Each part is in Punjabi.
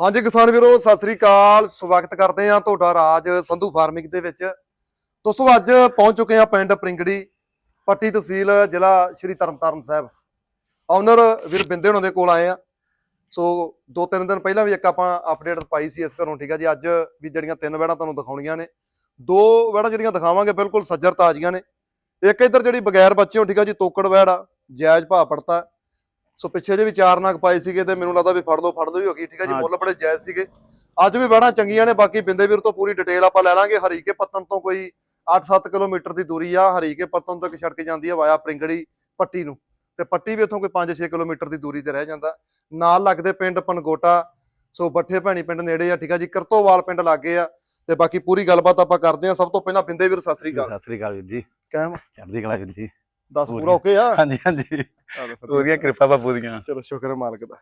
ਹਾਂਜੀ ਕਿਸਾਨ ਵੀਰੋ, ਸਤਿ ਸ੍ਰੀ ਅਕਾਲ। ਸਵਾਗਤ ਕਰਦੇ ਆ ਤੁਹਾਡਾ ਰਾਜ ਸੰਧੂ ਫਾਰਮਿੰਗ ਦੇ ਵਿੱਚ। ਦੋਸਤੋ, ਅੱਜ ਪਹੁੰਚ ਚੁੱਕੇ ਆ ਪਿੰਡ ਪ੍ਰਿੰਗੜੀ, ਪੱਟੀ ਤਹਿਸੀਲ ਜ਼ਿਲ੍ਹਾ ਸ਼੍ਰੀ ਤਰਨਤਾਰਨ ਸਾਹਿਬ। ਓਨਰ ਵੀਰ ਬਿੰਦੇ ਹੁਣਾਂ ਦੇ ਕੋਲ ਆਏ ਆ ਸੋ, ਦੋ ਤਿੰਨ ਦਿਨ ਪਹਿਲਾਂ ਵੀ ਇੱਕ ਆਪਾਂ ਅਪਡੇਟ ਪਾਈ ਸੀ ਇਸ ਘਰੋਂ, ਠੀਕ ਆ ਜੀ। ਅੱਜ ਵੀ ਜਿਹੜੀਆਂ ਤਿੰਨ ਵੈੜਾਂ ਤੁਹਾਨੂੰ ਦਿਖਾਉਣੀਆਂ ਨੇ। ਦੋ ਵੈੜਾਂ ਜਿਹੜੀਆਂ ਦਿਖਾਵਾਂਗੇ, ਬਿਲਕੁਲ ਸੱਜਰ ਤਾਜ਼ੀਆਂ ਨੇ। ਇੱਕ ਇੱਧਰ ਜਿਹੜੀ ਬਗੈਰ ਬੱਚਿਓ ਠੀਕ ਆ ਜੀ, ਤੋਕੜ ਵੈੜ ਆ, ਜਾਇਜ਼ ਭਾਅ ਪੜਤਾ। ਸੋ ਪਿੱਛੇ ਜੇ ਵੀ ਚਾਰ ਨਗ ਪਾਏ ਸੀਗੇ ਤੇ ਮੈਨੂੰ ਲੱਗਦਾ ਵੀ ਫੜ ਲਓ ਫੜ ਲਓ ਹੀ ਹੋ ਗਈ ਠੀਕ ਆ ਜੀ ਹਾਂ। ਮੁੱਲ ਬੜੇ ਜਾਇਜ਼ ਸੀਗੇ। ਅੱਜ ਵੀ ਵੈੜਾਂ ਚੰਗੀਆਂ ਨੇ ਬਾਕੀ ਬਿੰਦੇ ਵੀਰ ਤੋਂ ਪੂਰੀ ਡਿਟੇਲ ਆਪਾਂ ਲੈ ਲਾਂਗੇ। ਹਰੀਕੇ ਪੱਤਨ ਤੋਂ ਕੋਈ 8-7 ਕਿਲੋਮੀਟਰ ਦੀ ਦੂਰੀ ਆ। ਹਰੀਕੇ ਪੱਤਨ ਤੱਕ ਛੱਡ ਕੇ ਜਾਂਦੀ ਆ ਵਾਇਆ ਪ੍ਰਿੰਗੜੀ ਪੱਟੀ ਨੂੰ। ਤੇ ਪੱਟੀ ਵੀ ਇੱਥੋਂ ਕੋਈ 5-6 ਕਿਲੋਮੀਟਰ ਦੀ ਦੂਰੀ ਤੇ ਰਹਿ ਜਾਂਦਾ। ਨਾਲ ਲੱਗਦੇ ਪਿੰਡ ਪਨਗੋਟਾ ਸੋ ਬੱਠੇ ਭੈਣੀ ਪਿੰਡ ਨੇੜੇ ਆ ਠੀਕ ਆ ਜੀ ਕਰਤੋਵਾਲ ਪਿੰਡ ਲਾਗੇ ਆ। ਤੇ ਬਾਕੀ ਪੂਰੀ ਗੱਲਬਾਤ ਆਪਾਂ ਕਰਦੇ ਆ ਸਭ ਤੋਂ ਪਹਿਲਾਂ ਬਿੰਦੇ ਵੀਰ ਸਤਿ ਸ੍ਰੀ ਅਕਾਲ। ਸਤਿ ਸ੍ਰੀ ਅਕਾਲ ਜੀ। ਕਹਿਮ ਚੜ੍ਹਦੀ ਕਲਾ ਜੀ। 10 ਪੂਰਾ ਓਕੇ ਆ? ਹਾਂਜੀ ਹਾਂਜੀ। ਉਹਦੀਆਂ ਕਿਰਪਾ ਬਾਪੂ ਦੀਆਂ। ਚਲੋ ਸ਼ੁਕਰ ਹੈ ਮਾਲਕ ਦਾ।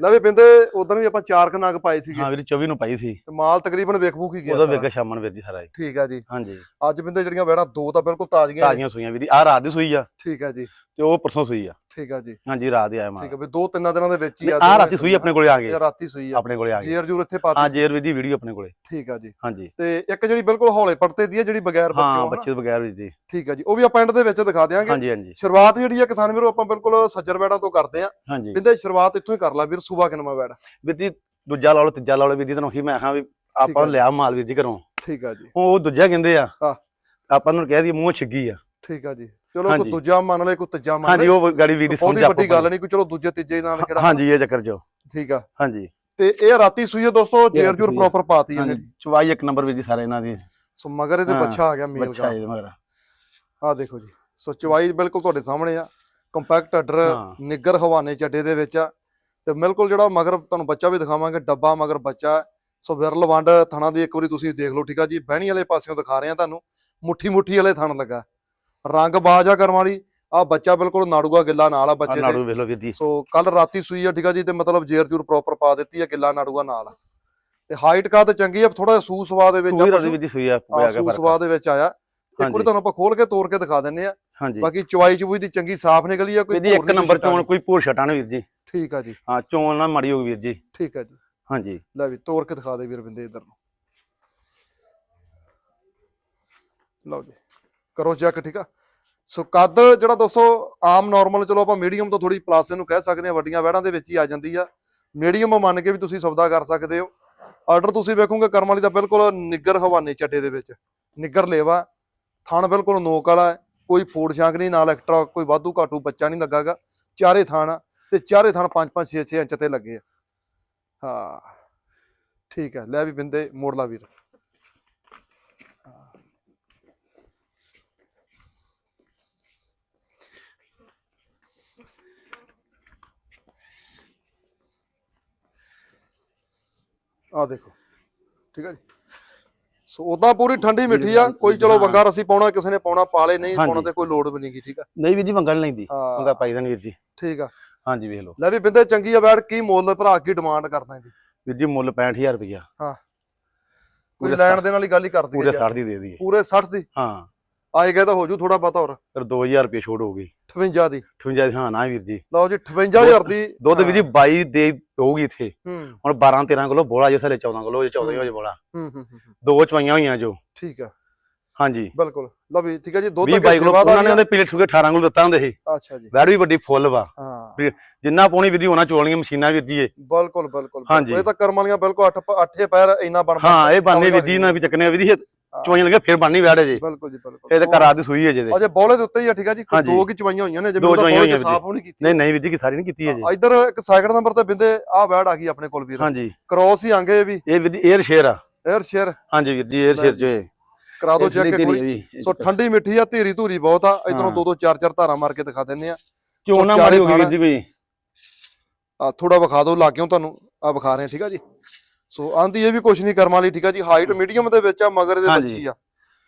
ਲੈ ਵੀ ਬਿੰਦੇ ਉਦੋਂ ਵੀ ਆਪਾਂ ਚਾਰ ਕੁ ਨਗ ਪਾਏ ਸੀਗੇ। ਹਾਂ ਵੀਰ 24 ਨੂੰ ਪਾਈ ਸੀ। ਤੇ ਮਾਲ ਤਕਰੀਬਨ ਵੇਖ ਹੀ ਗਿਆ ਉਦੋਂ ਸਾਰਾ। ਵੇਗਾ ਸ਼ਾਮਾਂ ਨੂੰ ਵੀਰ ਜੀ ਸਾਰਾ। ਠੀਕ ਆ ਜੀ। ਹਾਂਜੀ। ਅੱਜ ਬਿੰਦੇ ਜਿਹੜੀਆਂ ਵੈੜਾਂ ਦੋ ਤਾਂ ਬਿਲਕੁਲ ਤਾਜ਼ੀਆਂ। ਤਾਜ਼ੀਆਂ ਸੂਈਆਂ ਵੀਰ ਜੀ। ਆ ਰਾਤ ਦੀ ਸੂਈ ਆ। ਠੀਕ ਆ ਜੀ। ਤੇ ਉਹ ਪਰਸੋਂ ਸੂਈ ਆ। ਠੀਕ ਆ ਜੀ। ਹਾਂਜੀ ਰਾਤ ਦੀ ਆਇਆ ਠੀਕ ਮਾਲ ਆ ਵੀ ਦੋ ਤਿੰਨਾਂ ਦਿਨਾਂ ਦੇ ਵਿੱਚ ਹੀ ਆ ਆ ਰਾਤੀ ਸੂਈ ਆਪਣੇ ਕੋਲੇ ਆ ਗਏ ਇਹ ਰਾਤੀ ਸੂਈ ਆ। ਆਪਣੇ ਕੋਲੇ ਆ ਗਏ ਜੀਰ ਜੂਰ ਇੱਥੇ ਹਾਂ ਪਾਤੀ ਜੇਰ ਵੀਰ ਜੀ ਵੀਡੀਓ ਆਪਣੇ ਕੋਲੇ। ਠੀਕ ਆ ਜੀ। ਹਾਂਜੀ। ਤੇ ਇੱਕ ਜਿਹੜੀ ਬਿਲਕੁਲ ਹੌਲੇ ਪੜਤੇ ਦੀ ਆ ਜਿਹੜੀ ਬਗੈਰ ਹਾਂ ਬੱਚਿਆਂ ਬੱਚੇ ਬਗੈਰ ਵੀਰ ਜੀ ਠੀਕ ਆ ਜੀ। ਉਹ ਵੀ ਆਪਾਂ ਐਂਡ ਦੇ ਵਿੱਚ ਦਿਖਾ ਦਿਆਂਗੇ। ਹਾਂਜੀ ਹਾਂਜੀ। ਸ਼ੁਰੂਆਤ ਜਿਹੜੀ ਆ ਕਿਸਾਨ ਵੀਰੋ ਆਪਾਂ ਬਿਲਕੁਲ ਸੱਜਰ ਵੈੜਾਂ ਤੋਂ ਕਰਦੇ ਆ। ਹਾਂਜੀ। ਬਿੰਦੇ ਸ਼ੁਰੂਆਤ ਇੱਥੋਂ ਹੀ ਕਰ ਲਾ ਵੀਰ ਸੂਬਾ ਕਿਨਮਾ ਵੈੜ ਵੀਰ ਜੀ ਦੂਜਾ ਲਾ ਲਓ ਤੀਜਾ ਲਾ ਲਓ ਵੀਰ ਜੀ ਤੁਹਾਨੂੰ ਕੀ ਮੈਂ ਆਖਾਂ ਵੀ ਆਪਾਂ। ਲਿਆ ਮਾਲ ਵੀਰ ਜੀ ਘਰੋਂ। ਠੀਕ ਆ ਜੀ। ਉਹ ਦੂਜਾ ਕਹਿੰਦੇ ਆ ਹਾਂ। ਆਪਾਂ ਨੂੰ ਕਹਿ ਦਈਏ ਮੂੰਹ ਛਿੱਗੀ ਆ। ਠੀਕ ਆ ਜੀ। ਚਲੋ ਕੋਈ ਹਾਂਜੀ। ਦੂਜਾ ਮੰਨ ਲੈ ਕੋਈ ਤੀਜਾ ਮੰਨ ਹਾਂਜੀ ਲੈ ਉਹ ਗਾੜੀ ਵੀਰ ਦੀ ਬਹੁਤੀ ਸਮਝ ਵੱਡੀ ਗੱਲ ਨਹੀਂ ਕੋਈ ਚਲੋ ਦੂਜੇ ਤੀਜੇ ਨਾਲ ਕਿਹੜਾ ਹਾਂਜੀ ਇਹ ਚੱਕਰ ਜੋ। ਠੀਕ ਆ। ਹਾਂਜੀ। ਤੇ ਇਹ ਰਾਤੀ ਸੂਈ ਆ ਦੋਸਤੋ ਜੇਰ ਜੂਰ ਸੂਈ ਆ। ਪ੍ਰੋਪਰ ਪਾਤੀ ਹਾਂਜੀ ਇਹਨੇ ਚਵਾਈ ਇੱਕ ਨੰਬਰ ਵੀਰ ਜੀ ਸਾਰੇ ਇਹਨਾਂ ਦੀ। ਸੋ ਮਗਰ ਇਹਦੇ ਹਾਂ, ਬੱਚਾ ਆ ਗਿਆ ਮੀਲ ਬੱਚਾ ਦਾ ਇਹਦੇ ਮਗਰ। ਆ ਦੇਖੋ ਜੀ। ਸੋ ਚਵਾਈ ਬਿਲਕੁਲ ਤੁਹਾਡੇ ਸਾਹਮਣੇ ਆ। ਕੰਪੈਕਟ ਅਡਰ ਹਾਂ। ਨਿੱਗਰ ਹਵਾਨੇ ਚੱਡੇ ਦੇ ਵਿੱਚ ਆ। ਤੇ ਬਿਲਕੁਲ ਜਿਹੜਾ ਮਗਰ ਤੁਹਾਨੂੰ ਬੱਚਾ ਵੀ ਦਿਖਾਵਾਂਗੇ ਡੱਬਾ ਮਗਰ ਬੱਚਾ। ਹੈ। ਸੋ ਵਿਰਲ ਵੰਡ ਥਣਾ ਦੀ ਇੱਕ ਵਾਰੀ ਤੁਸੀਂ ਦੇਖ ਲਓ ਠੀਕ ਆ ਜੀ? ਬਹਿਣੀ ਵਾਲੇ ਪਾਸਿਓਂ ਦਿਖਾ ਰਹੇ ਆ ਤੁਹਾਨੂੰ। ਮੁੱਠੀ ਮੁੱਠੀ ਵਾਲੇ ਥਣ ਲੱਗਾ। ਰੰਗ ਬਾਜਾ ਕਰਮ ਵਾਲੀ। ਆ ਬੱਚਾ ਬਿਲਕੁਲ ਨਾੜੂਆ ਗਿੱਲਾ ਨਾਲ ਆ ਬੱਚੇ ਦੇ। ਨਾੜੂ ਵੇਖ ਲਓ ਵੀਰ ਜੀ। ਸੋ ਕੱਲ ਰਾਤੀ ਸੂਈ ਆ ਠੀਕ ਆ ਜੀ ਤੇ ਮਤਲਬ ਜੇਰ ਜੂਰ ਪ੍ਰੋਪਰ ਪਾ ਦਿੱਤੀ ਆ ਗਿੱਲਾ ਨਾੜੂਆ ਨਾਲ। ਤੇ ਹਾਈਟ ਕਾ ਤੇ ਚੰਗੀ ਆ ਥੋੜਾ ਸੂ ਸਵਾ ਦੇ ਵਿੱਚ ਸੂਈ ਵੀਰ ਜੀ ਸੂਈ ਆ ਸੂ। ਸਵਾ ਦੇ ਵਿੱਚ ਆਇਆ। ਇੱਕ ਵਾਰੀ। ਤੁਹਾਨੂੰ ਆਪਾਂ ਖੋਲ ਕੇ ਤੋੜ ਕੇ ਦਿਖਾ ਦਿੰਨੇ ਆ। ਹਾਂਜੀ। ਬਾਕੀ ਚਵਾਈ ਚਬੂਈ ਦੀ ਚੰਗੀ ਸਾਫ਼ ਨਿਕਲੀ ਆ ਕੋਈ ਜੀ ਇੱਕ ਨੰਬਰ। ਚੋਣ ਕੋਈ ਭੂਰ ਛਟਾਣ ਵੀਰ ਜੀ। ਠੀਕ ਆ ਜੀ। ਹਾਂ ਚੋਣ ਨਾ ਮਾੜੀ ਹੋ ਵੀਰ ਜੀ। ਠੀਕ ਆ ਜੀ। ਹਾਂਜੀ। ਲੈ ਵੀ ਤੋੜ ਕੇ ਦਿਖਾ ਦੇ ਵੀਰ ਬਿੰਦੇ ਇਧਰ ਨੂੰ। ਲਓ ਜੀ। ਕਰੋ ਚੈੱਕ ਠੀਕ ਆ? ਸੋ ਕੱਦ ਜਿਹੜਾ ਦੋਸਤੋ ਆਮ ਨਾਰਮਲ ਚਲੋ ਆਪਾਂ ਮੀਡੀਅਮ ਤੋਂ ਥੋੜੀ ਪਲੱਸ ਇਹਨੂੰ ਕਹਿ ਸਕਦੇ ਆ ਵੱਡੀਆਂ ਵਹਿੜਾਂ ਦੇ ਵਿੱਚ ਹੀ ਆ ਜਾਂਦੀ ਆ। ਮੀਡੀਅਮ ਮੰਨ ਕੇ ਵੀ ਤੁਸੀਂ ਸੌਦਾ ਕਰ ਸਕਦੇ ਹੋ। ਆਰਡਰ ਤੁਸੀਂ ਵੇਖੋਗੇ ਕਰਮ ਵਾਲੀ ਦਾ ਬਿਲਕੁਲ ਨਿੱਗਰ ਹਵਾਨੇ ਚੱਟੇ ਦੇ ਵਿੱਚ। ਨਿੱਗਰ ਲੇਵਾ ਥਣ ਬਿਲਕੁਲ ਨੋਕ ਵਾਲਾ ਕੋਈ ਫੂਡ ਸ਼ਾਂਕ ਨਹੀਂ ਨਾਲ ਐਕਸਟਰਾ ਕੋਈ ਵਾਧੂ ਘਾਟੂ ਬੱਚਾ ਨਹੀਂ ਲੱਗਾਗਾ। ਚਾਰੇ ਥਾਣ ਆ, ਤੇ ਚਾਰੇ ਥਾਣ 5 5 6 6 ਇੰਚ ਤੇ ਲੱਗੇ ਆ। ਹਾਂ ਠੀਕ ਹੈ ਲੈ ਵੀ ਬਿੰਦੇ ਮੋੜਲਾ ਵੀਰ। ਆ ਦੇਖੋ। ਠੀਕ ਹੈ ਜੀ। ਸੋ ਉਦਾਂ ਪੂਰੀ ਠੰਡੀ ਮਿੱਠੀ ਆ। ਕੋਈ ਚਲੋ ਹਾਂ। ਵੰਗਾ ਰਸੀ ਪਾਉਣਾ ਕਿਸੇ ਨੇ ਪਾਉਣਾ ਪਾਲੇ ਨਹੀਂ। ਪਾਉਣਾ ਤੇ ਕੋਈ ਲੋੜ ਵੀ ਨਹੀਂਗੀ ਠੀਕ ਆ? ਨਹੀਂ ਵੀਰ ਜੀ ਮੰਗਣ ਲੈਂਦੀ। ਮੰਗਾ ਹਾਂ ਪਾਈ ਦੇਣ ਵੀਰ ਜੀ। ਠੀਕ ਆ। ਹਾਂਜੀ ਵੇਖ ਲਓ। ਲੈ ਵੀ ਬਿੰਦੇ ਚੰਗੀ ਆ ਬੈਠ ਕੀ ਮੁੱਲ ਭਰਾ ਕੀ ਡਿਮਾਂਡ ਕਰਦਾ ਇਹਦੀ। ਵੀਰ ਜੀ ਮੁੱਲ 65000 ਰੁਪਇਆ ਕੋਈ ਪੂਰੇ ਲੈਣ ਦੇ ਨਾਲ ਹੀ ਗੱਲ ਹੀ ਕਰਦੀ ਪੂਰੇ ਹੈ 60 ਦੀ ਦੇ ਦਈਏ। ਪੂਰੇ 60 ਦੀ। ਹਾਂ। ਆਏ ਗਏ ਤਾਂ ਹੋ ਜੂ ਥੋੜਾ ਬਹੁਤਾ ਹੋਰ। ਫਿਰ 2000 ਰੁਪਏ ਛੋੜ ਹੋ ਗਈ। 58 ਦੀ। 58 ਹਾਂ ਨਾ ਵੀਰ ਜੀ। ਲਓ ਜੀ 58000 ਦੀ ਦੁੱਧ ਵੀਰ ਜੀ 22 ਦੇ ਹੋਊਗੀ ਇੱਥੇ। ਹੁਣ 12 13 ਕਿਲੋ ਬੋਲਾ ਜਿਸ ਵੇਲੇ 14 ਕਿਲੋ 14 ਹੋ ਜੇ ਬੋਲਾ। ਹੂੰ ਹੂੰ ਦੋ ਚਵਾਈਆਂ ਹੋਈਆਂ ਜੋ। ਠੀਕ ਆ। ਹਾਂਜੀ। ਬਿਲਕੁਲ। ਲਓ ਵੀ ਠੀਕ ਹੈ ਜੀ ਦੁੱਧ 20 ਅੱਗੇ 22 ਕਿਲੋ ਉਹਨਾਂ ਨੇ ਆ। ਉਹਦੇ ਪਿਛਲੇ ਛੁਕੇ 18 ਕਿਲੋ ਦਿੱਤਾ ਹੁੰਦੇ ਸੀ। ਅੱਛਾ ਜੀ। ਵੈੜ ਵੀ ਵੱਡੀ ਫੁੱਲ ਵਾ। ਹਾਂ। ਜਿੰਨਾ ਪਾਉਣੀ ਵੀਰ ਜੀ ਉਹਨਾਂ ਚੋਲੀਆਂ ਮਸ਼ੀਨਾਂ ਵੀਰ ਜੀ ਬਿਲਕੁਲ ਬਿਲਕੁਲ। ਇਹ ਤਾਂ ਕਰਮ ਵਾਲੀਆਂ ਬਿਲਕੁਲ ਅੱਠ ਅੱਠੇ ਪੈਰ ਇੰਨਾ ਬਣ ਹਾਂ ਇਹ ਬਾਨੇ ਵੀਰ ਜੀ ਨਾਲ ਵੀ ਚੱਕਨੇ ਵੀਰ ਜੀ। ਚਵਾਈਆਂ ਲੱਗੇ ਫਿਰ ਬਣਨੀ ਵੈੜ ਜੇ। ਬਿਲਕੁਲ ਜੀ ਬਿਲਕੁਲ। ਇਹ ਤਾਂ ਘਰਾਂ ਦੀ ਸੂਈ ਹੈ ਜੇ ਅਜੇ ਬੋਲੇ ਦੇ ਉੱਤੇ ਹੀ ਆ ਠੀਕ ਆ ਜੀ? ਦੋ ਕੀ ਚਵਾਈਆਂ ਹੋਈਆਂ ਨੇ ਜਿਵੇਂ ਉਹਦਾ ਸਾਫ਼ ਹੋਣੀ ਕੀਤੀ ਨਹੀਂ ਨਹੀਂ ਵੀਰ ਜੀ ਸਾਰੀ ਨਹੀਂ ਕੀਤੀ ਹੈ ਜੀ। ਇਧਰ ਇੱਕ ਸੈਕਿੰਡ ਨੰਬਰ ਤੇ ਬਿੰਦੇ ਆ ਵੈੜ ਆ ਗਈ ਆਪਣੇ ਕੋਲ ਵੀਰ। ਹਾਂਜੀ। ਕ੍ਰੋਸ ਹੀ ਆਂਗੇ ਵੀ। ਇਹ ਵੀਰ 에ਅਰ ਸ਼ੇਰ ਆ। 에ਅਰ ਸ਼ੇਰ ਹਾਂਜੀ ਵੀਰ ਜੀ 에ਅਰ ਸ਼ੇਰ ਜੋ ਕਰਾ ਦੋ ਚੈੱਕ ਇੱਕ ਸੋ ਠੰਡੀ ਮਿੱਠੀ ਆ ਧੀਰੀ ਧੂਰੀ ਬਹੁਤ ਆ। ਇਧਰੋਂ ਦੋ ਦੋ ਚਾਰ ਚਾਰ ਧਾਰਾ ਮਾਰ ਕੇ ਦਿਖਾ ਦਿੰਨੇ ਆ। ਕਿਉਂ ਨਾ ਮਾਰੀ ਹੋਗੀ ਵੀਰ ਜੀ ਕੋਈ ਆ ਥੋੜਾ ਵਿਖਾ ਦਿਓ ਲਾਗਿਓ ਤੁਹਾਨੂੰ। ਆ ਵਿਖਾ ਰਹੇ ਠੀਕ ਆ ਜੀ? ਸੋ ਆਂਦੀ ਇਹ ਵੀ ਕੁਛ ਨਹੀਂ ਕਰਮ ਵਾਲੀ ਠੀਕ ਆ ਜੀ? ਹਾਈਟ ਮੀਡੀਅਮ ਦੇ ਵਿੱਚ ਆ ਮਗਰ ਦੇ। ਬੱਚੀ ਆ।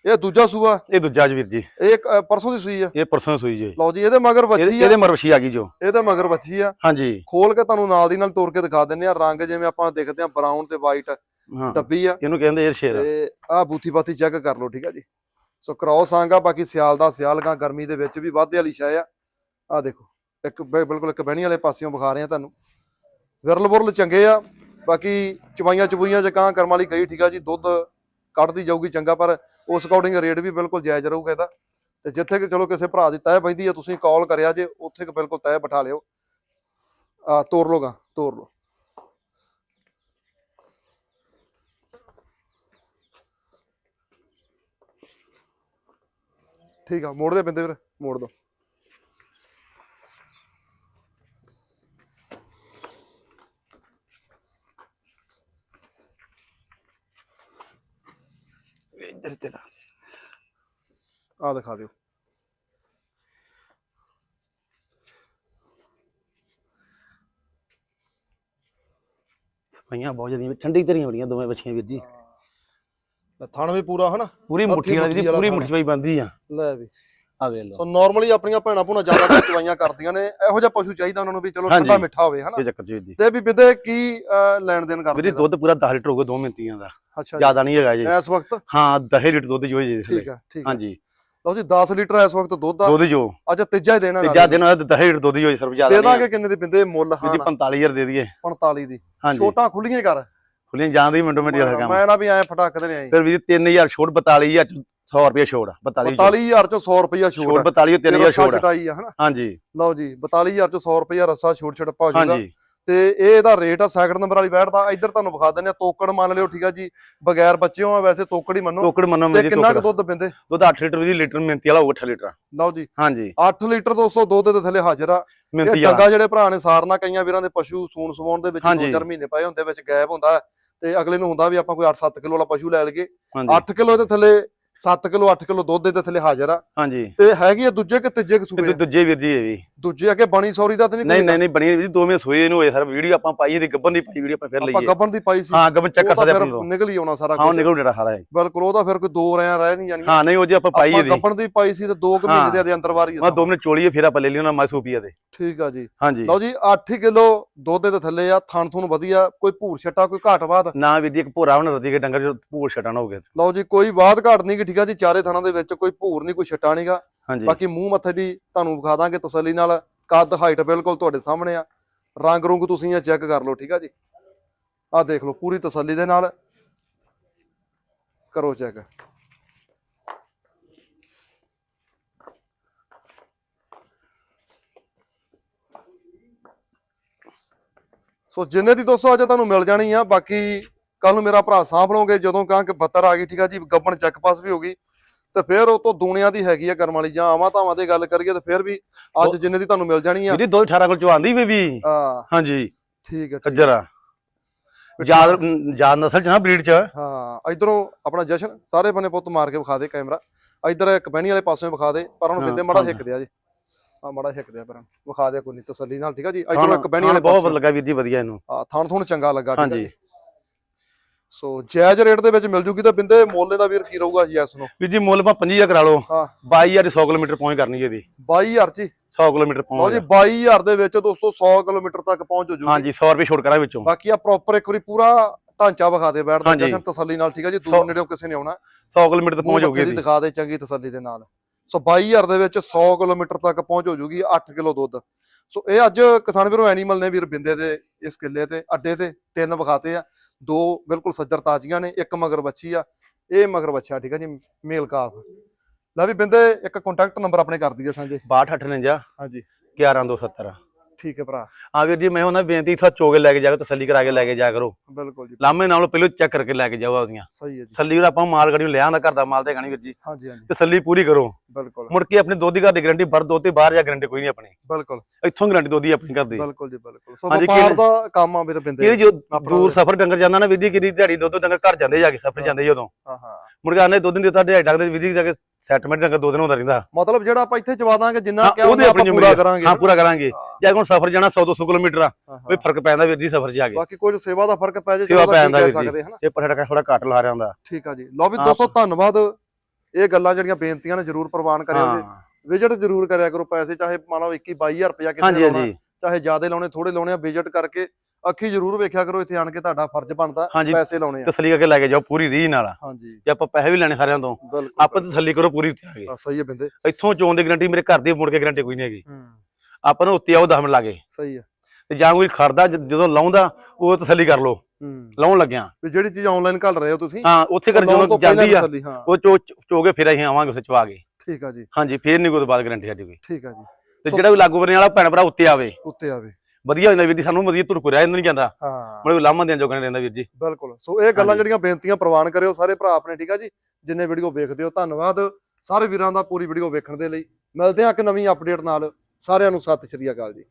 ਇਹ ਦੂਜਾ ਸੂਆ? ਇਹ ਦੂਜਾ ਜੀ ਵੀਰ ਜੀ। ਇਹ ਇੱਕ, ਅ, ਪਰਸੋਂ ਦੀ ਸੂਈ ਆ? ਇਹ ਪਰਸੋਂ ਸੂਈ ਜੀ। ਲਓ ਜੀ ਇਹਦੇ ਮਗਰ ਇਹਦੇ ਬੱਚੀ ਆ। ਇਹਦੇ ਮਰਵਸ਼ੀ ਆ ਗਈ ਜੋ। ਇਹਦੇ ਮਗਰ ਬੱਚੀ ਆ। ਹਾਂਜੀ। ਖੋਲ ਕੇ ਤੁਹਾਨੂੰ ਨਾਲ ਦੀ ਨਾਲ ਤੋੜ ਕੇ ਦਿਖਾ ਦਿੰਨੇ ਆ। ਰੰਗ ਜਿਵੇਂ ਆਪਾਂ ਦੇਖਦੇ ਆ ਬਰਾਊਨ ਤੇ ਵਾਈਟ ਹਾਂ। ਡੱਬੀ ਆ। ਇਹਨੂੰ ਕਹਿੰਦੇ 에ਅਰ ਸ਼ੇਅਰ ਤੇ ਆ ਬੂਥੀ ਬਾਤੀ ਚੈੱਕ ਕਰ ਲਓ ਠੀਕ ਆ ਜੀ। ਸੋ ਕ੍ਰੋਸ ਆਂਗਾ ਬਾਕੀ ਸਿਆਲ ਦਾ ਸਿਆਲ ਗਾ ਗਰਮੀ ਦੇ ਵਿੱਚ ਵੀ ਵਾਧੇ ਵਾਲੀ ਸ਼ੈ ਆ। ਆ ਦੇਖੋ ਇੱਕ ਬਿ- ਬਿਲਕੁਲ ਇੱਕ ਬਹਿਣੀ ਵਾਲੇ ਪਾਸਿਓਂ ਵਿਖਾ ਰਹੇ ਆ ਤੁਹਾਨੂੰ। ਵਿਰਲ ਬੁਰਲ ਚੰਗੇ ਆ। ਬਾਕੀ ਚਵਾਈਆਂ ਚਬੂਈਆਂ ਜੇ ਕਾਂ ਕਰਮ ਵਾਲੀ ਗਈ ਠੀਕ ਆ ਜੀ, ਦੁੱਧ ਕੱਢਦੀ ਜਾਊਗੀ ਚੰਗਾ, ਪਰ ਉਸ ਅਕੋਰਡਿੰਗ ਰੇਟ ਵੀ ਬਿਲਕੁਲ ਜਾਇਜ਼ ਰਹੂਗਾ ਇਹਦਾ। ਤੇ ਜਿੱਥੇ ਕਿ ਚਲੋ ਕਿਸੇ ਭਰਾ ਦੀ ਤੈਅ ਪੈਂਦੀ ਆ, ਤੁਸੀਂ ਕਾਲ ਕਰਿਆ ਜੇ, ਉੱਥੇ ਕਿ ਬਿਲਕੁਲ ਤੈਅ ਬਿਠਾ ਲਿਓ। ਆ, ਤੋਰ ਲੋਗਾ ਤੋਰ ਲੋ ਠੀਕ ਆ, ਮੋੜ ਦੇ ਬਿੰਦੇ ਵੀਰ, ਮੋੜ ਦੋ। ਇੱਧਰ ਤੇਰਾ ਆ ਦਿਖਾ ਦਿਓ। ਸਫਾਈਆਂ ਬਹੁਤ ਜਿਆਦੀਆਂ ਠੰਡੀ ਧਰੀਆਂ ਬੜੀਆਂ ਦੋਵੇਂ ਬੱਚੀਆਂ ਵੀਰ ਜੀ। ਲੈ ਥਣ ਵੀ ਪੂਰਾ ਹਨਾ? ਪੂਰੀ ਮੁੱਠੀ ਵਾਲੀ ਵਾਲਾ ਪੂਰੀ। ਮੁੱਠੀ ਵਾਈ ਬੰਦੀ ਆ। ਲੈ ਵੀ। ਆ ਵੇਖ ਲਓ। ਸੋ ਨਾਰਮਲੀ ਆਪਣੀਆਂ ਭੈਣਾਂ ਭੂਣਾ ਜ਼ਿਆਦਾ ਚਵਾਈਆਂ ਕਰਦੀਆਂ ਨੇ ਇਹੋ ਜਿਹਾ ਪਸ਼ੂ ਚਾਹੀਦਾ ਉਹਨਾਂ ਨੂੰ ਵੀ ਚਲੋ। ਠੰਡਾ ਮਿੱਠਾ ਹੋਵੇ ਹਨਾ। ਇਹ ਚੱਕਰ ਜੀ। ਵੀਰ ਤੇ ਵੀ ਬਿੱਦੇ ਕੀ ਲੈਣ ਦੇਣ ਵੀਰ ਕਰਦੇ ਜੀ ਦੁੱਧ ਪੂਰਾ 10 ਲੀਟਰ ਹੋਊਗਾ ਦੋ ਮਿੰਟੀਆਂ ਦਾ। ਅੱਛਾ ਜ਼ਿਆਦਾ ਨਹੀਂ ਹੈਗਾ ਜੀ। ਇਸ ਵਕਤ? ਹਾਂ 10 ਲੀਟਰ ਦੁੱਧ ਜੋ ਜੀ ਠੀਕ ਆ ਠੀਕ ਹਾਂਜੀ। ਲਓ ਜੀ 10 ਲੀਟਰ ਇਸ ਵਕਤ ਦੁੱਧ ਆ। ਦੁੱਧ ਜੋ। ਅੱਜ ਤੀਜਾ ਹੀ ਦੇਣਾ ਤੇ ਜ਼ਿਆਦਾ ਦਿਨ ਹੋਇਆ 10 ਲੀਟਰ ਦੁੱਧ ਜੋ ਜੀ ਸਰ ਜ਼ਿਆਦਾ ਦੇ ਦਾਂਗੇ ਕਿੰਨੇ ਦੇ ਬਿੰਦੇ? ਮੁੱਲ ਵੀਰ ਹਾਂ ਜੀ 45000 ਦੇ ਦਈਏ। 45 ਦੀ। ਛੋਟਾਂ ਖੁੱਲੀਆਂ ਹੀ ਕਰ। ਖੁੱਲੀਆਂ ਜਾਂਦੀ ਮਿੰਟੋ ਮਿੰਟ ਵਾਲਾ ਕੰਮ। ਮੈਂ ਨਾ ਵੀ ਐ ਫਟਾਕਦੇ ਨੇ ਆਈ। ਫਿਰ ਵੀਰ ਜੀ 3000 ਛੋੜ 42000 ਚ 100 ਰੁਪਏ ਛੋੜ 42 42000 ਚੋਂ 100 ਰੁਪਇਆ ਛੋਟ ਛੋੜ 42 3000 ਰੱਸਾ ਛੋੜ ਛਟਾਈ ਆ ਹਨਾ? ਹਾਂਜੀ। ਲਓ ਜੀ 42000 ਚੋਂ 100 ਰੁਪਇਆ ਰੱਸਾ ਛੜ ਪਾ ਜਾਊਗਾ। ਹਾਂਜੀ। ਤੇ ਇਹ ਇਹਦਾ ਰੇਟ ਆ ਸੈਕਿੰਡ ਨੰਬਰ ਵਾਲੀ ਬੈਠ ਦਾ ਇੱਧਰ ਤੁਹਾਨੂੰ ਵਿਖਾ ਦਿੰਦੇ ਆ ਤੋਕੜ ਮੰਨ ਲਿਓ ਠੀਕ ਆ ਜੀ। ਬਗੈਰ ਬੱਚਿਓ ਆ ਵੈਸੇ ਤੋਕੜ ਹੀ ਮੰਨੋ। ਟੋਕੜ ਮੰਨੋ ਤੇ ਕਿੰਨਾ ਕੁ ਦੁੱਧ ਪਿੰਦੇ ਦੁੱਧ 8 ਲੀਟਰ ਵੀ ਲੀਟਰ ਮਿੰਤੀ ਵਾਲਾ ਹੋਊਗਾ 8 ਲੀਟਰ। ਲਓ ਜੀ। ਹਾਂਜੀ। 8 ਲੀਟਰ ਦੋਸਤੋ ਦੁੱਧ ਦੇ ਥੱਲੇ ਹਾਜ਼ਰ ਆ। ਮਿੰਤੀ ਵਾਲਾ। ਡੰਗਾ ਜਿਹੜੇ ਭਰਾ ਨੇ ਸਾਰਨਾ ਕਈਆਂ ਵੀਰਾਂ ਦੇ ਪਸ਼ੂ ਸੂਣ ਸਵਾਉਣ ਦੇ ਵਿੱਚ ਹਾਂਜੀ। 2-4 ਮਹੀਨੇ ਪਏ ਹੁੰਦੇ ਵਿੱਚ ਗੈਪ ਹੁੰਦਾ। ਹੈ, ਤੇ ਅਗਲੇ ਨੂੰ ਹੁੰਦਾ ਵੀ ਆਪਾਂ ਕੋਈ 8-7 ਕਿਲੋ ਵਾਲਾ ਪਸ਼ੂ ਲੈ ਲਈਏ। ਹਾਂਜੀ। 8 ਕਿਲੋ ਦੇ ਥੱਲੇ 7 ਕਿਲੋ 8 ਕਿਲੋ ਦੁੱਧ ਦੇ ਥੱਲੇ ਹਾਜ਼ਰ ਆ। ਹਾਂਜੀ। ਤੇ ਹੈਗੀ ਆ ਦੂਜੇ ਕਿ ਤੀਜੇ ਦੂ- ਦੂਜੇ ਵੀਰ ਜੀ ਇਹ ਵੀ। ਦੂਜੇ ਅੱਗੇ ਬਣੀ ਸੌਰੀ ਦਾ ਤੇ ਨਹੀਂ ਨਹੀਂ ਨਹੀਂ ਨਹੀਂ ਬਣੀ ਵੀਰ ਜੀ ਦੋਵੇਂ ਸੋਏ ਨੂੰ ਹੋਏ ਸਰ ਵੀਡੀਓ ਆਪਾਂ ਪਾਈ ਇਹਦੀ ਗੱਬਨ ਦੀ ਪਾਈ ਵੀਡੀਓ ਆਪਾਂ ਫਿਰ ਆਪਾਂ ਲਈਏ। ਗੱਬਣ ਦੀ ਪਾਈ ਸੀ। ਹਾਂ ਗੱਬਨ ਚੈੱਕ ਕਰ ਸਕਦੇ ਆਪਾਂ ਨੂੰ ਨਿਕਲ ਹੀ ਆਉਣਾ ਸਾਰਾ ਹਾਂ ਨਿਕਲ ਜਿਹੜਾ ਸਾਰਾ ਹੈ ਬਿਲਕੁਲ ਉਹਦਾ ਫਿਰ ਕੋਈ ਦੋ ਰਿਆਂ ਰਹਿ ਨਹੀਂ ਜਾਣੀਆਂ ਹਾਂ ਨਹੀਂ ਉਹ ਜੀ ਆਪਾਂ ਪਾਈ ਆਪਾਂ ਇਹਦੀ। ਗੱਬਣ ਦੀ ਪਾਈ ਸੀ ਤੇ 2 ਕੁ ਹਾਂ। ਮਹੀਨੇ ਦੇ ਅੰਦਰ ਵਾਰੀ ਮੈਂ ਦੋ ਮਿੰਟ ਚੋਲੀਏ ਫਿਰ ਆਪਾਂ ਲੈ ਲਈ ਉਹਨਾਂ ਮਾਸੂਪੀਆ ਦੇ। ਠੀਕ ਆ ਜੀ। ਹਾਂਜੀ। ਲਓ ਜੀ 8 ਕਿਲੋ ਦੁੱਧ ਦੇ ਥੱਲੇ ਆ ਥਣ ਥੁਣ ਵਧੀਆ ਕੋਈ ਭੂਰ ਛੱਟਾ ਕੋਈ ਘਾਟ ਬਾਦ ਨਾ ਵੀਰ ਜੀ ਇੱਕ ਭੋਰਾ ਹੁਣ ਰਦੀ ਕੇ ਡੰਗਰ ਜੋ ਭੂਰ ਛਟਾਣਾ ਹੋ ਗਿਆ। ਲਓ ਜੀ ਕੋਈ ਬਾਦ ਘਾਟ ਨਹੀਂ ਠੀਕ ਆ ਜੀ ਚਾਰੇ ਥਣਾਂ ਦੇ ਵਿੱਚ ਕੋਈ ਭੂਰ ਨਹੀਂ ਕੋਈ ਛੱਟਾ ਨਹੀਂਗਾ ਬਾਕੀ ਮੂੰਹ ਮੱਥੇ ਦੀ ਤੁਹਾਨੂੰ ਵਿਖਾ ਦਾਂਗੇ ਤਸੱਲੀ ਨਾਲ। ਕੱਦ ਹਾਈਟ ਬਿਲਕੁਲ ਤੁਹਾਡੇ ਸਾਹਮਣੇ ਆ। ਰੰਗ ਰੁੰਗ ਤੁਸੀਂ ਇਹ ਚੈੱਕ ਕਰ ਲਓ ਠੀਕ ਆ ਜੀ। ਆਹ ਦੇਖ ਲਓ ਪੂਰੀ ਤਸੱਲੀ ਦੇ ਨਾਲ। ਕਰੋ ਚੈੱਕ ਸੋ ਜਿੰਨੇ ਦੀ ਦੋਸਤੋ ਅੱਜ ਤੁਹਾਨੂੰ ਮਿਲ ਜਾਣੀ ਆ ਬਾਕੀ ਕੱਲ ਨੂੰ ਮੇਰਾ ਭਰਾ ਸਾਂਭ ਲਓਗੇ ਜਦੋਂ ਕਹਾਂ ਕਿ 72 ਆ ਗਈ ਠੀਕ ਆ ਜੀ ਗੱਬਣ ਚੱਕ ਪਾਸ ਵੀ ਹੋ ਗਈ ਤੇ ਫਿਰ ਉਹ ਤੋਂ ਦੁਨੀਆ ਦੀ ਹੈਗੀ ਆ ਕਰਮ ਵਾਲੀ ਜਾਂ ਆਵਾਂ ਧਾਵਾਂ ਦੀ ਗੱਲ ਕਰੀਏ ਤੇ ਫਿਰ ਵੀ ਅੱਜ ਜਿੰਨੇ ਦੀ ਤੁਹਾਨੂੰ ਮਿਲ ਜਾਣੀ ਆ। ਵੀਰ ਜੀ ਦੋ 18 ਕੋਲ ਚਵਾਂਦੀ ਵੀ ਵੀ। ਆ ਹਾਂਜੀ। ਠੀਕ ਹੈ ਆ। ਯਾਦ ਯਾਦ ਨਸਲ ਚ ਨਾ ਬਰੀਡ ਚ। ਹਾਂ ਇਧਰੋਂ ਆਪਣਾ ਜਸ਼ਨ ਸਾਰੇ ਬੰਨੇ ਪੁੱਤ ਮਾਰ ਕੇ ਵਿਖਾ ਦੇ ਕੈਮਰਾ। ਇਧਰ ਇੱਕ ਬਹਿਣੀ ਵਾਲੇ ਪਾਸੇ ਵਿਖਾ ਦੇ ਪਰ ਉਹਨੂੰ ਹਾਂ, ਬਿੰਦੇ ਮੜਾ ਹਾਂ। ਹਿੱਕ ਦਿਆ ਜੀ। ਆ ਮੜਾ ਹਿੱਕ ਦਿਆ ਪਰ ਵਿਖਾ ਦੇ ਕੋਈ ਨਹੀਂ ਤਸੱਲੀ ਨਾਲ ਠੀਕ ਆ ਜੀ? ਇਧਰੋਂ ਇੱਕ ਬਹਿਣੀ ਵਾਲੇ ਬਹੁਤ ਲੱਗਾ ਵੀਰ ਜੀ ਵਧੀਆ ਇਹਨੂੰ। ਆ ਥਣ ਥਣ ਚੰਗਾ ਲੱਗਾ ਠੀਕ ਆ ਜੀ। ਸੋ ਜਾਇਜ਼ ਰੇਟ ਦੇ ਵਿੱਚ ਮਿਲ ਜੂਗੀ ਤਾਂ ਬਿੰਦੇ ਮੋਲੇ ਦਾ ਵੀਰ ਕੀ ਰਹੂਗਾ ਜੀ ਇਸ ਨੂੰ? ਵੀਰ ਜੀ ਮੁੱਲ ਆਪਾਂ 25000 ਕਰਾ ਲਓ। ਹਾਂ। 22000 100 ਕਿਲੋਮੀਟਰ ਪਹੁੰਚ ਕਰਨੀ ਇਹਦੀ 22000 ਚ ਹੀ। 100 ਕਿਲੋਮੀਟਰ ਲਓ ਜੀ ਪਹੁੰਚ 22000 ਦੇ ਵਿੱਚ ਦੋਸਤੋ 100 ਕਿਲੋਮੀਟਰ ਤੱਕ ਪਹੁੰਚ ਹੋ ਜੂਗੀ। ਹਾਂਜੀ 100 ਰੁਪਏ ਛੋਟ ਕਰਾਂ ਵਿੱਚੋਂ। ਬਾਕੀ ਆ ਪ੍ਰੋਪਰ ਇੱਕ ਵਾਰੀ ਪੂਰਾ ਢਾਂਚਾ ਵਿਖਾ ਦੇ ਬੈਠਦਾ ਹਾਂਜੀ। ਜਸ਼ਨ ਤਸੱਲੀ ਨਾਲ ਠੀਕ ਆ ਜੀ? ਦੂਰ ਨੇੜੇੋਂ ਕਿਸੇ ਨੇ ਆਉਣਾ। 100 ਕਿਲੋਮੀਟਰ ਤੱਕ ਮੂੰਹ ਪਹੁੰਚ ਦੀ ਇਹਦੀ ਦਿਖਾ ਦੇ ਚੰਗੀ ਤਸੱਲੀ ਦੇ ਨਾਲ। ਸੋ 22000 ਦੇ ਵਿੱਚ 100 ਕਿਲੋਮੀਟਰ ਤੱਕ ਪਹੁੰਚ ਹੋ ਜੂਗੀ 8 ਕਿਲੋ ਦੁੱਧ। ਸੋ ਇਹ ਅੱਜ ਕਿਸਾਨ ਵੀਰੋ ਐਨੀਮਲ ਨੇ ਵੀਰ ਬਿੰਦੇ ਦੇ ਇਸ ਕਿੱਲੇ ਤੇ ਅੱਡੇ ਤੇ ਤਿੰਨ ਵਿਖਾਤੇ ਆ। ਦੋ ਬਿਲਕੁਲ ਸੱਜਰ ਤਾਜ਼ੀਆਂ ਨੇ ਇੱਕ ਮਗਰ ਬੱਚੀ ਆ ਇਹ ਮਗਰ ਬੱਚਾ ਠੀਕ ਆ ਜੀ ਮੇਲ ਕਾਫ। ਲੈ ਵੀ ਬਿੰਦੇ ਇੱਕ ਕੰਟੈਕਟ ਨੰਬਰ ਆਪਣੇ ਕਰ ਦਈਏ ਸਾਂਝੇ। 6258 ਹਾਂਜੀ। 11270 ਠੀਕ ਹੈ ਭਰਾ। ਆ ਵੀਰ ਜੀ ਮੈਂ ਉਹਨਾਂ ਬੇਨਤੀ ਸਾ ਚੋਗੇ ਲੈ ਕੇ ਜਾਓ ਤਸੱਲੀ ਕਰਾ ਕੇ ਲੈ ਕੇ ਜਾ ਕਰੋ। ਬਿਲਕੁਲ ਜੀ। ਲਾਮੇ ਨਾਲੋਂ ਪਹਿਲਾਂ ਚੈੱਕ ਕਰਕੇ ਲੈ ਕੇ ਜਾਓ ਆਪਦੀਆਂ। ਸਹੀ ਹੈ ਜੀ। ਤਸੱਲੀ ਆਪਾਂ ਮਾਲ ਗੜੀਆਂ ਲਿਆ ਹੁੰਦਾ ਘਰ ਦਾ ਮਾਲ ਤੇ ਗਾਣੀ ਵੀਰ ਜੀ। ਹਾਂਜੀ ਹਾਂਜੀ। ਤਸੱਲੀ ਪੂਰੀ ਕਰੋ। ਬਿਲਕੁਲ। ਮੁੜ ਕੇ ਆਪਣੇ ਦੁੱਧ ਦੀ ਘਰ ਦੀ ਗਰੰਟੀ ਬਰ ਤੇ ਬਾਹਰ ਜਾ ਗਰੰਟੀ ਕੋਈ ਨਹੀਂ ਆਪਣੀ। ਬਿਲਕੁਲ। ਇੱਥੋਂ ਗਰੰਟੀ ਦੁੱਧ ਦੀ ਆਪਣੀ ਘਰ ਦੀ। ਬਿਲਕੁਲ ਜੀ ਬਿਲਕੁਲ। ਸੋ ਵਪਾਰ ਦਾ ਕੰਮ ਆ ਵੀਰ ਬਿੰਦੇ ਜੋ ਦੂਰ ਸਫ਼ਰ ਡੰਗਰ ਜਾਂਦਾ ਨਾ ਵੀਰ ਜੀ ਕਿਹਦੀ ਦਿਹਾੜੀ ਦੁੱਧ ਡੰਗਰ ਘਰ ਜਾਂਦੇ ਜਾ ਕੇ ਸਫ਼ਰ ਜਾਂਦੇ ਜਦੋਂ ਹਾਂ ਹਾਂ ਮੁੜ ਕੇ ਆਨੇ ਦੁੱਧ ਨਹੀਂ ਦਿੱਤਾ ਦਿਹਾੜੀ ਡੰਗਰ ਵੀਰ ਜੀ ਜਾ ਕੇ ਸੈਟਲਮੈਂਟ ਡੰਗਰ ਦੋ ਦਿਨ ਹੁੰਦਾ ਰਹਿੰਦਾ। ਮਤਲਬ ਜਿਹੜਾ ਆਪਾਂ ਇੱਥੇ ਚਵਾ ਦਾਂਗੇ ਜਿੰਨਾ ਕਿਹਾ ਉਹਦੇ ਆਪਾਂ ਪੂਰਾ। ਕਰਾਂਗੇ। ਹਾਂ ਪੂਰਾ ਕਰਾਂਗੇ। ਜੇ ਹੁਣ ਸਫ਼ਰ ਜਾਣਾ 100 200 ਕਿਲੋਮੀਟਰ ਆ ਕੋਈ ਫ਼ਰਕ ਪੈਂਦਾ ਵੀਰ ਜੀ ਸਫ਼ਰ 'ਚ ਜਾ ਕੇ। ਬਾਕੀ ਕੁਝ ਸੇਵਾ ਦਾ ਫ਼ਰਕ ਪੈ ਜੇ ਸੇਵਾ ਚਲੋ ਪੈ ਤਾਂ ਜਾਂਦਾ ਕੀ ਵੀਰ ਜੀ। ਇਹ ਪਰ ਥੋੜਾ ਘੱਟ ਲਾ ਰਿਹਾ ਹੁੰਦਾ। ਠੀਕ ਆ ਜੀ। ਲਓ ਵੀ। ਦੋਸਤੋ ਧੰਨਵਾਦ। ਇਹ ਗੱਲਾਂ ਜਿਹੜੀਆਂ ਬੇਨਤੀਆਂ ਨੇ ਜਰੂਰ ਪ੍ਰਵਾਨ ਕਰਿਓ ਜੀ। ਵਿਜ਼ਿਟ ਜਰੂਰ ਕਰਿਆ ਕਰੋ ਪੈਸੇ ਚਾਹੇ ਮੰਨ ਲਓ 21 22000 ਰੁਪਇਆ ਕਿਸੇ ਲਾਉਣਾ ਚਾਹੇ ਜ਼ਿਆਦੇ ਲਾਉਣੇ ਥੋੜੇ ਲਾਉਣੇ ਆ ਵਿਜ਼ਿਟ ਕਰਕੇ ਅੱਖੀ ਜਰੂਰ ਵੇਖਿਆ ਕਰੋ ਇੱਥੇ ਆਣ ਕੇ ਤੁਹਾਡਾ ਫਰਜ਼ ਬਣਦਾ ਹਾਂਜੀ। ਪੈਸੇ ਲਾਉਣੇ ਆ। ਤਸੱਲੀ ਕਰਕੇ ਲੈ ਕੇ ਜਾਓ ਪੂਰੀ ਰੀਹ ਨਾਲ। ਹਾਂਜੀ। ਜੇ ਆਪਾਂ ਪੈਸੇ ਵੀ ਲੈਣੇ ਸਾਰਿਆਂ ਤੋਂ ਬਿਲਕੁਲ। ਆਪਾਂ ਤਸੱਲੀ ਕਰੋ ਪੂਰੀ ਉੱਤੇ ਆ ਸਹੀ ਹੈ ਬਿੰਦੇ। ਇੱਥੋਂ ਚੋਣ ਦੀ ਗਰੰਟੀ ਮੇਰੇ ਘਰ ਦੀ ਮੁੜ ਕੇ ਗਰੰਟੀ ਕੋਈ ਨਹੀਂ ਹੈਗੀ। ਹੂੰ। ਆਪਾਂ ਨੂੰ ਉੱਤੇ ਆਓ 10 ਮਿੰਟ ਲਾਗੇ ਸਹੀ ਹੈ। ਤੇ ਜਾਂ ਕੋਈ ਖੜਦਾ ਜ- ਜਦੋਂ ਲਾਉਂਦਾ ਉਹ ਤਸੱਲੀ ਕਰ ਲਓ। ਹੂੰ। ਲਾਉਣ ਲੱਗਿਆ। ਵੀ ਜਿਹੜੀ ਚੀਜ਼ ਆਨਲਾਈਨ ਘੱਲ ਰਹੇ ਹੋ ਤੁਸੀਂ ਹਾਂ ਉੱਥੇ ਕਰ ਲਾਉਣ ਜਦੋਂ ਤੋਂ ਪਹਿਲਾਂ ਜਾਂਦੀ ਆ ਤਸੱਲੀ, ਹਾਂ। ਉਹ ਚੋ ਚੋ ਕੇ ਫਿਰ ਅਸੀਂ ਆਵਾਂਗੇ ਉਸ ਚਵਾ ਕੇ। ਠੀਕ ਆ ਜੀ। ਹਾਂਜੀ ਫੇਰ ਨਹੀਂ ਕੋਈ ਬਾਅਦ ਗਰੰਟੀ ਸਾਡੀ ਕੋਈ। ਠੀਕ ਆ ਜੀ। ਤੇ ਸੋ- ਜਿਹੜਾ ਵੀ ਲਾਗੂ ਕਰਨ ਵਾਲਾ ਭੈਣ ਭਰਾ ਉੱਤੇ ਆਵੇ। ਉੱਤੇ ਆਵੇ। ਵਧੀਆ ਹੋ ਜਾਂਦਾ ਵੀਰ ਜੀ ਸਾਨੂੰ ਵਧੀਆ ਧੁਰ ਰਿਹਾ ਨਹੀਂ ਜਾਂਦਾ। ਹਾਂ। ਮਤਲਬ ਲਾਮਾ ਦੇਣ ਜੋਗਾ ਨਹੀਂ ਰਹਿੰਦਾ ਵੀਰ ਜੀ। ਬਿਲਕੁਲ। ਸੋ ਇਹ ਗੱਲਾਂ। ਜਿਹੜੀਆਂ ਬੇਨਤੀਆਂ ਪ੍ਰਵਾਨ ਕਰਿਓ ਸਾਰੇ ਭਰਾ ਆਪਣੇ ਠੀਕ ਆ ਜੀ? ਜਿੰਨੇ ਵੀਡੀਓ ਵੇਖਦੇ ਹੋ ਧੰਨਵਾਦ। ਸਾਰੇ ਵੀਰਾਂ ਦਾ ਪੂਰੀ ਵੀਡੀਓ ਵੇਖਣ ਦੇ ਲਈ। ਮਿਲਦੇ ਹਾਂ ਇੱਕ ਨਵੀਂ ਅਪਡੇਟ ਨਾਲ। ਸਾਰਿਆਂ ਨੂੰ ਸਤਿ ਸ਼੍ਰੀ ਅਕਾਲ ਜੀ।